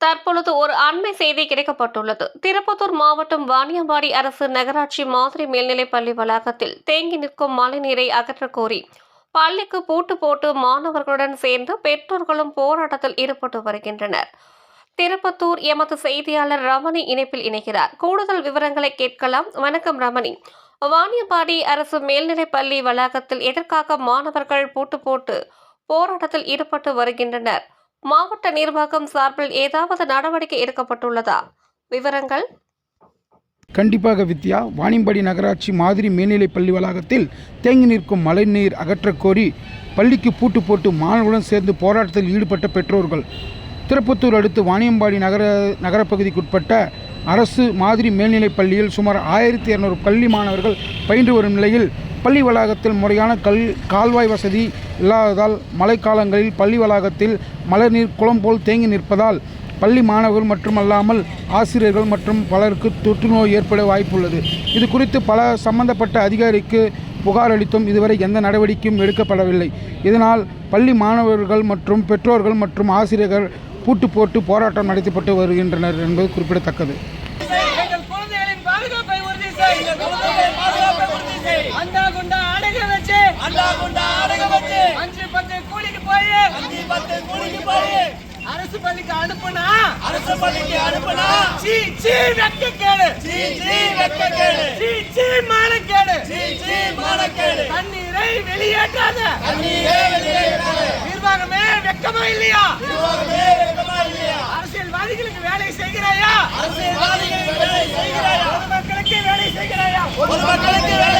தற்பொழுது ஒரு அண்மை செய்தி கிடைக்கப்பட்டுள்ளது. திருப்பத்தூர் மாவட்டம் வாணியம்பாடி அரசு நகராட்சி மாதிரி மேல்நிலைப் பள்ளி வளாகத்தில் தேங்கி நிற்கும் மழைநீரை அகற்றக் கோரி பள்ளிக்கு பூட்டு போட்டு மாணவர்களுடன் சேர்ந்து பெற்றோர்களும் போராட்டத்தில் ஈடுபட்டு வருகின்றனர். திருப்பத்தூர் எமது செய்தியாளர் ரமணி இணைப்பில் இணைகிறார். கூடுதல் விவரங்களை கேட்கலாம். வணக்கம் ரமணி. வாணியம்பாடி அரசு மேல்நிலைப் பள்ளி வளாகத்தில் எதற்காக மாணவர்கள் பூட்டு போட்டு போராட்டத்தில் ஈடுபட்டு வருகின்றனர்? மாவட்ட நிர்வாகம் சார்பில் ஏதாவது நடவடிக்கை எடுக்கப்பட்டுள்ளதா? விவரங்கள்? கண்டிப்பாக வித்யா வாணியம்பாடி நகராட்சி மாதிரி மேல்நிலைப் பள்ளி வளாகத்தில் தேங்கி நிற்கும் மழைநீர் அகற்றக் கோரி பள்ளிக்கு பூட்டு போட்டு மாணவர்களுடன் சேர்ந்து போராட்டத்தில் ஈடுபட்ட பெற்றோர்கள். திருப்பத்தூர் அடுத்து வாணியம்பாடி நகர நகரப்பகுதிக்குட்பட்ட அரசு மாதிரி மேல்நிலைப் பள்ளியில் சுமார் ஆயிரத்தி இரநூறு பள்ளி மாணவர்கள் பயின்று வரும் நிலையில் பள்ளி வளாகத்தில் முறையான கல் கால்வாய் வசதி இல்லாததால் மழைக்காலங்களில் பள்ளி வளாகத்தில் மழைநீர் குளம் போல் தேங்கி நிற்பதால் பள்ளி மாணவர்கள் மட்டுமல்லாமல் ஆசிரியர்கள் மற்றும் பலருக்கு தொற்று நோய் ஏற்பட வாய்ப்புள்ளது. இது குறித்து பல சம்பந்தப்பட்ட அதிகாரிக்கு புகார் அளித்தும் இதுவரை எந்த நடவடிக்கையும் எடுக்கப்படவில்லை. இதனால் பள்ளி மாணவர்கள் மற்றும் பெற்றோர்கள் மற்றும் ஆசிரியர்கள் பூட்டு போட்டு போராட்டம் நடத்தப்பட்டு வருகின்றனர் என்பது குறிப்பிடத்தக்கது. அரசு பள்ளிக்கு அனுப்புனா? அரசு பள்ளிக்கு அனுப்புனா? சீ சீ வெக்க கேடு சீ சீ வெக்க கேடு சீ சீ மானக்கேடு சீ சீ மானக்கேடு தண்ணீரை வெளியேற்றாத. தண்ணீரை வெளியேற்றாத. நிர்வாகமே வெக்கமா இல்லையா? நிர்வாகமே வெக்கமா இல்லையா? அரசியல்வாதிகளுக்கு வேலை செய்கிறாயா? அரசியல்வாதிகளுக்கு வேலை செய்கிறாயா? பொதுமக்களுக்கு வேலை செய்கிறாயா? பொதுமக்களுக்கு வேலை